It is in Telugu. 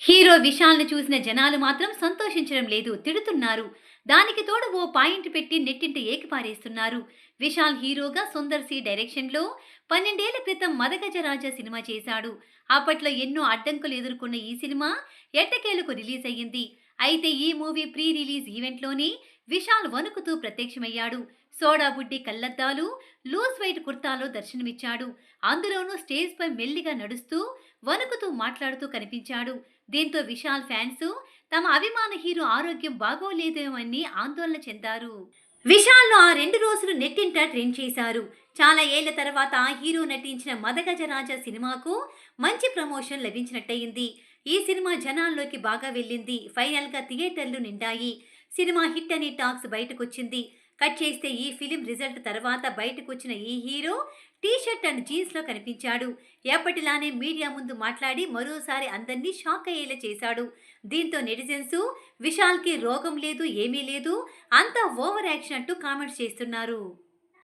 హీరో విశాల్ను చూసిన జనాలు మాత్రం సంతోషించడం లేదు తిడుతున్నారు. దానికి తోడు ఓ పాయింట్ పెట్టి నెట్టింటి ఏకిపారేస్తున్నారు. విశాల్ హీరోగా సుందర్ సి డైరెక్షన్లో పన్నెండేళ్ళ క్రితం మదగజరాజ సినిమా చేశాడు. అప్పట్లో ఎన్నో అడ్డంకులు ఎదుర్కొన్న ఈ సినిమా ఎట్టకేలకు రిలీజ్ అయ్యింది? అయితే ఈ మూవీ ప్రీ రిలీజ్ ఈవెంట్లోనే విశాల్ వణుకుతూ ప్రత్యక్షమయ్యాడు. సోడాబుడ్డి కళ్ళద్దాలు లూజ్ వైట్ కుర్తాలో దర్శనమిచ్చాడు. అందులోనూ స్టేజ్ పై మెల్లిగా నడుస్తూ వణుకుతూ మాట్లాడుతూ కనిపించాడు. దీంతో విశాల్ ఫ్యాన్స్ తమ అభిమాన హీరో ఆరోగ్యం బాగోలేదేమని ఆందోళన చెందారు. విశాల్ను ఆ రెండు రోజులు నెట్టింట ట్రెండ్ చేశారు. చాలా ఏళ్ళ తర్వాత ఆ హీరో నటించిన మదగజరాజ సినిమాకు మంచి ప్రమోషన్ లభించినట్టయింది. ఈ సినిమా జనాల్లోకి బాగా వెళ్ళింది. ఫైనల్గా థియేటర్లు నిండాయి. సినిమా హిట్ అని టాక్స్ బయటకొచ్చింది. కట్ చేస్తే ఈ ఫిలిం రిజల్ట్ తర్వాత బయటకు వచ్చిన ఈ హీరో టీషర్ట్ అండ్ జీన్స్లో కనిపించాడు. ఎప్పటిలానే మీడియా ముందు మాట్లాడి మరోసారి అందరినీ షాక్ అయ్యేలా చేశాడు. దీంతో నెటిజన్స్ విశాల్కి రోగం లేదు ఏమీ లేదు. అంతా ఓవర్ యాక్షన్ అంటూ కామెంట్స్ చేస్తున్నారు.